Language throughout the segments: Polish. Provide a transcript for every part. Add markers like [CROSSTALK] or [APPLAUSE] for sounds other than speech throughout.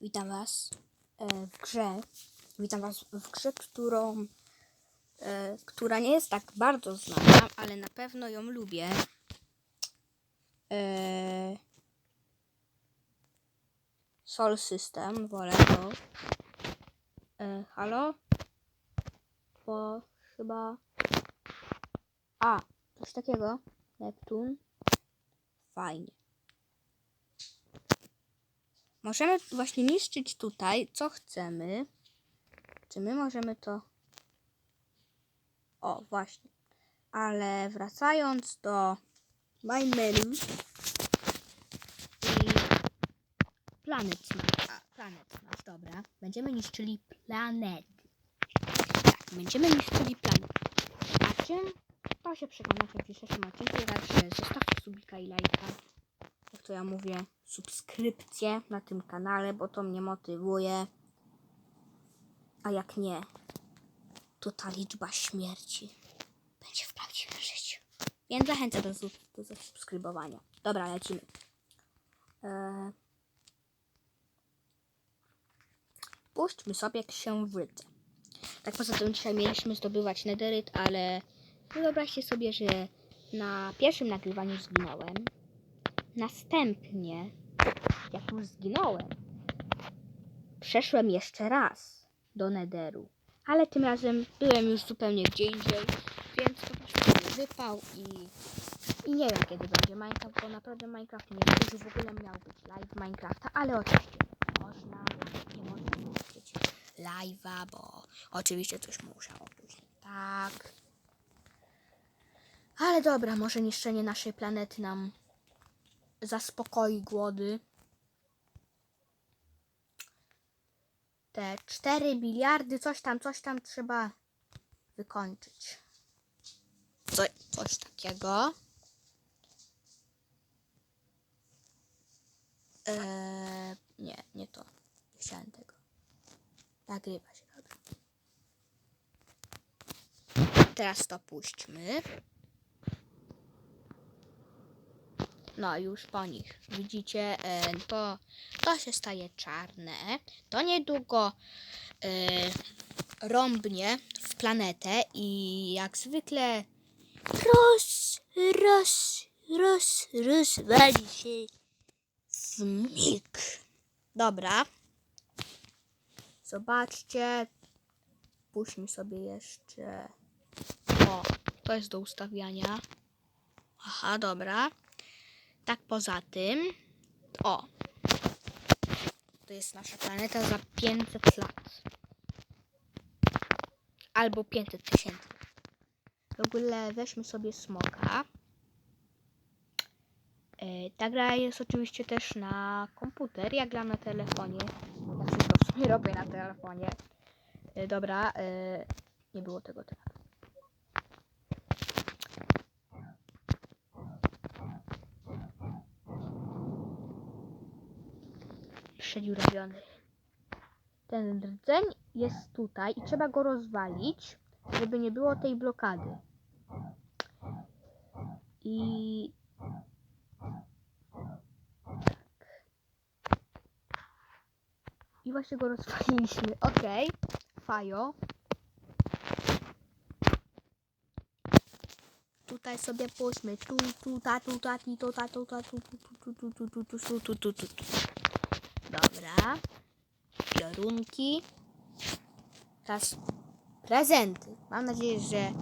Witam Was e, w grze. Witam Was w grze, którą, e, która nie jest tak bardzo znana, ale na pewno ją lubię. E, Sol System, wolę to. Halo? Bo chyba. A, coś takiego. Neptun. Fajnie. Możemy właśnie niszczyć tutaj, co chcemy. Czy my możemy to... O, właśnie. Ale wracając do My Menu i Planet Planet dobra. Będziemy niszczyli planety. Tak, będziemy niszczyli planety. A czym? To się przekonacie w dzisiejszym odcinku. Także zostawcie subika i lajka to ja mówię, subskrypcję na tym kanale, bo to mnie motywuje. A jak nie, to ta liczba śmierci będzie w prawdziwym życiu. Więc zachęcam do, do zasubskrybowania. Dobra, lecimy. Eee... Puśćmy sobie księżyce. Tak poza tym dzisiaj mieliśmy zdobywać nederyt, ale wyobraźcie sobie, że na pierwszym nagrywaniu zginąłem. Następnie, jak już zginąłem, przeszłem jeszcze raz do Nederu. Ale tym razem byłem już zupełnie gdzie indziej, więc po prostu wypał i, i nie wiem kiedy będzie Minecraft, bo naprawdę Minecraft nie wiem, w ogóle miał być live Minecrafta, ale oczywiście można, nie można powiedzieć live'a, bo oczywiście coś musiało być tak. Ale dobra, może niszczenie naszej planety nam zaspokoi głody. Te 4 miliardy, coś tam, coś tam trzeba wykończyć. Co, coś takiego. Eee, nie, nie to. Nie chciałem tego. Nagrywa się, dobra. Teraz to puśćmy. No, już po nich. Widzicie, e, to, to się staje czarne. To niedługo e, rąbnie w planetę i jak zwykle roz, roz, roz, rozwali się w mig. Dobra. Zobaczcie. Puśćmy sobie jeszcze. O, to jest do ustawiania. Aha, dobra. Tak poza tym, o, to jest nasza planeta za 500 lat. Albo 500 tysięcy. W ogóle weźmy sobie smoka. E, Ta gra jest oczywiście też na komputer, jak gram na telefonie. Ja wszystko w sumie robię na telefonie. E, Dobra, e, nie było tego tematu. przedziurawiony. Ten rdzeń jest tutaj i trzeba go rozwalić, żeby nie było tej blokady. I tak. I właśnie go rozwaliliśmy. Okej. Fajo. Tutaj sobie puśćmy. Tu, tu, ta, tu, ta, to, ta, tu, ta, tu, tu, tu, tu, tu, tu, tu, tu, tu, tu, tu, tu. Dobra. Piorunki. Teraz prezenty. Mam nadzieję, że...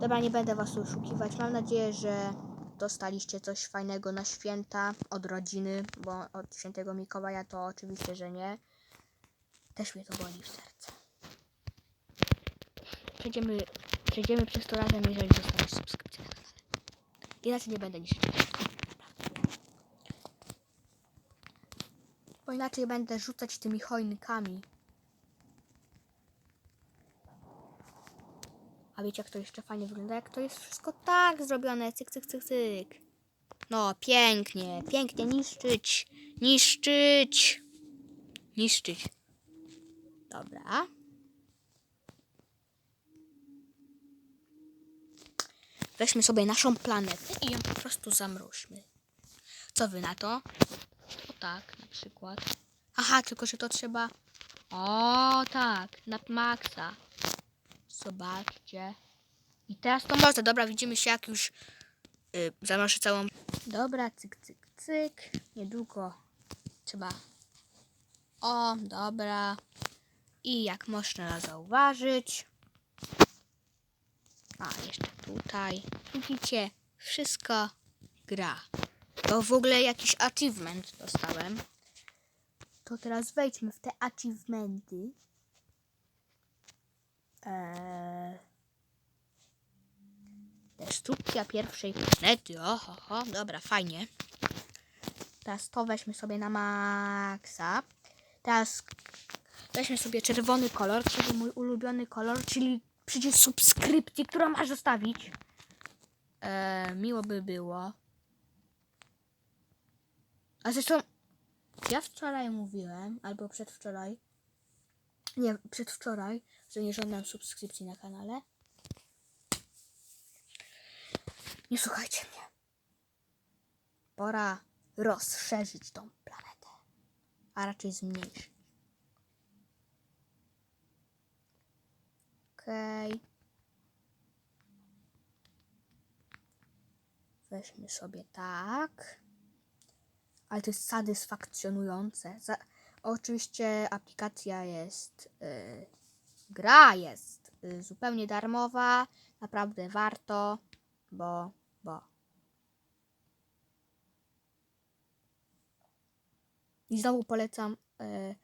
Dobra, nie będę was oszukiwać. Mam nadzieję, że dostaliście coś fajnego na święta od rodziny, bo od świętego Mikołaja to oczywiście, że nie. Też mnie to boli w serce. Przejdziemy, przejdziemy przez to razem, jeżeli dostaniesz subskrypcję na kanale. Inaczej nie będę niszczyć. Bo inaczej będę rzucać tymi choinkami. A wiecie, jak to jeszcze fajnie wygląda? Jak to jest wszystko tak zrobione. Cyk, cyk, cyk, cyk. No, pięknie, pięknie niszczyć. Niszczyć. Niszczyć. Dobra. Weźmy sobie naszą planetę i ją po prostu zamroźmy. Co wy na to? O tak, przykład. Aha, tylko że to trzeba... O, tak, na maksa. Zobaczcie. I teraz to można. Dobra, widzimy się jak już y, zanoszę całą... Dobra, cyk, cyk, cyk. Niedługo trzeba... O, dobra. I jak można zauważyć... A, jeszcze tutaj. Widzicie, wszystko gra. To w ogóle jakiś achievement dostałem. To teraz wejdźmy w te achievementy. Eee... Destrukcja pierwszej planety. Oho, ho, dobra, fajnie. Teraz to weźmy sobie na maksa. Teraz weźmy sobie czerwony kolor, czyli mój ulubiony kolor, czyli przycisk subskrypcji, którą masz zostawić. Eee, miło by było. A zresztą ja wczoraj mówiłem, albo przedwczoraj, nie, przedwczoraj, że nie żądam subskrypcji na kanale. Nie słuchajcie mnie. Pora rozszerzyć tą planetę, a raczej zmniejszyć. Okej. Weźmy sobie tak. Ale to jest satysfakcjonujące. Za, oczywiście aplikacja jest. y, gra jest y, zupełnie darmowa. Naprawdę warto, bo. bo. I znowu polecam y,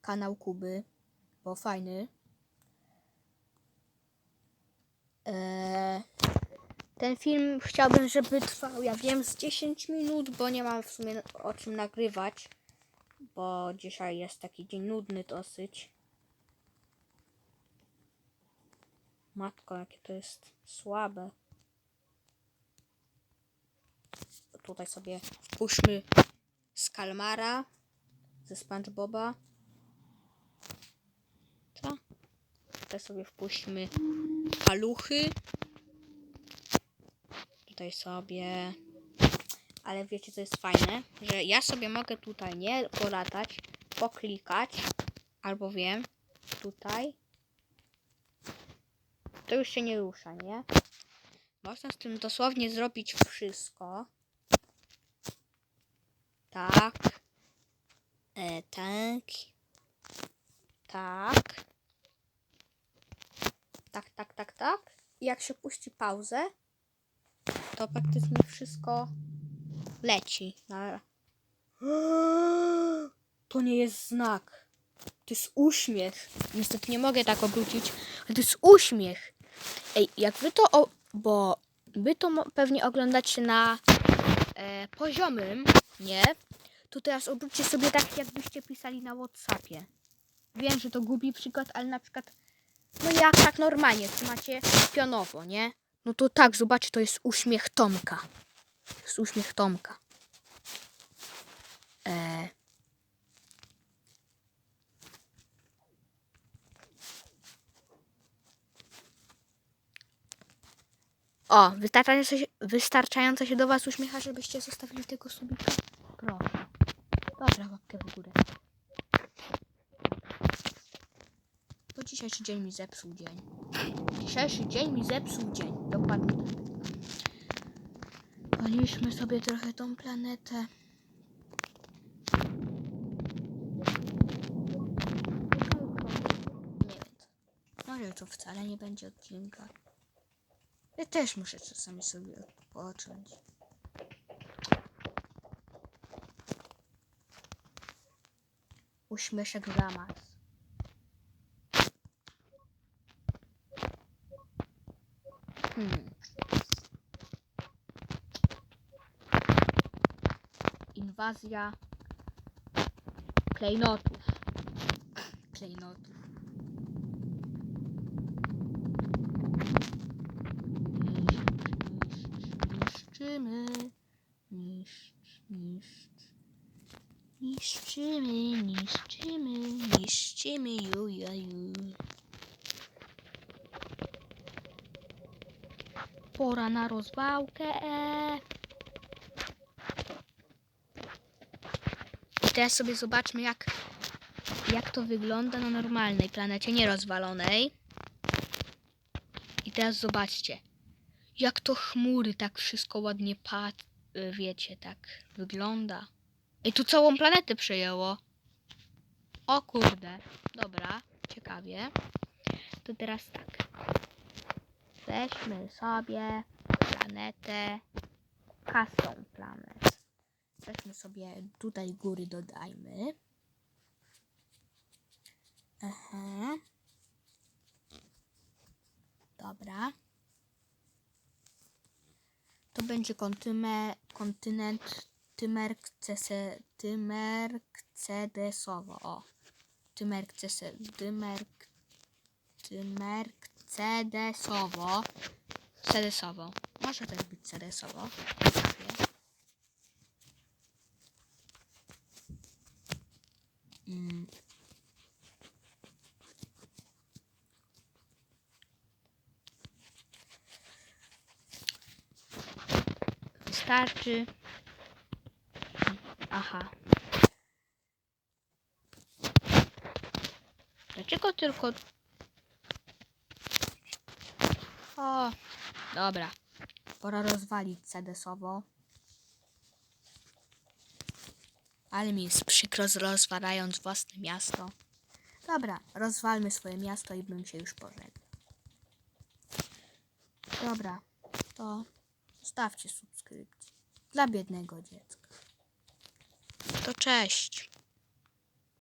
kanał Kuby, bo fajny. Eee, ten film chciałbym, żeby trwał, ja wiem, z 10 minut, bo nie mam w sumie o czym nagrywać. Bo dzisiaj jest taki dzień nudny dosyć. Matko, jakie to jest słabe. Tutaj sobie wpuśćmy z Kalmara, ze SpongeBoba. Co? Tutaj sobie wpuśćmy paluchy. Tutaj sobie. Ale wiecie, co jest fajne? Że ja sobie mogę tutaj nie polatać, poklikać, albo wiem, tutaj. To już się nie rusza, nie? Można z tym dosłownie zrobić wszystko. Tak. E, tak. Tak. Tak, tak, tak, tak. I jak się puści pauzę, to praktycznie wszystko leci. [GASPS] To nie jest znak. To jest uśmiech. Niestety nie mogę tak obrócić, ale to jest uśmiech. Ej, jak wy to. O... Bo wy to pewnie oglądacie na e, poziomym, nie? To teraz obróćcie sobie tak, jakbyście pisali na WhatsAppie. Wiem, że to głupi przykład, ale na przykład. No jak tak normalnie, trzymacie pionowo, nie? No to tak, zobaczcie, to jest uśmiech Tomka. To jest uśmiech Tomka. E... O, wystarczająco się, wystarczająco się do Was uśmiecha, żebyście zostawili tego subika. Proszę. Dobra, łapkę w górę. To dzisiejszy dzień mi zepsuł dzień. Dzisiejszy dzień mi zepsuł dzień. Dokładnie tak. Sobie trochę tą planetę. Nie wiem. Może to wcale nie będzie odcinka. Ja też muszę czasami sobie odpocząć. Uśmieszek Ramas. Inwazja klejnotów. Klejnotów. Niszczymy. Niszcz, niszcz. Niszczymy, niszczymy, niszczymy, ju, ja, ju. Pora na rozwałkę. Teraz sobie zobaczmy, jak, jak to wygląda na normalnej planecie, nie rozwalonej. I teraz zobaczcie, jak to chmury tak wszystko ładnie pat, y, wiecie, tak wygląda. I tu całą planetę przejęło. O kurde, dobra, ciekawie. To teraz tak. Weźmy sobie planetę planet. Weźmy sobie tutaj góry dodajmy. Aha. Dobra. To będzie kontyme, kontynent Tymerkcese, Tymerkcedesowo. O. Tymerkcese, Tymerk, Tymerkcedesowo. Cedesowo. Może też być cedesowo. Ciekawie. Mm. Wystarczy. Aha. Dlaczego tylko... O, dobra. Pora rozwalić cedesowo. Ale mi jest przykro, rozwalając własne miasto. Dobra, rozwalmy swoje miasto i bym się już pożegnał. Dobra, to stawcie subskrypcję dla biednego dziecka. To cześć.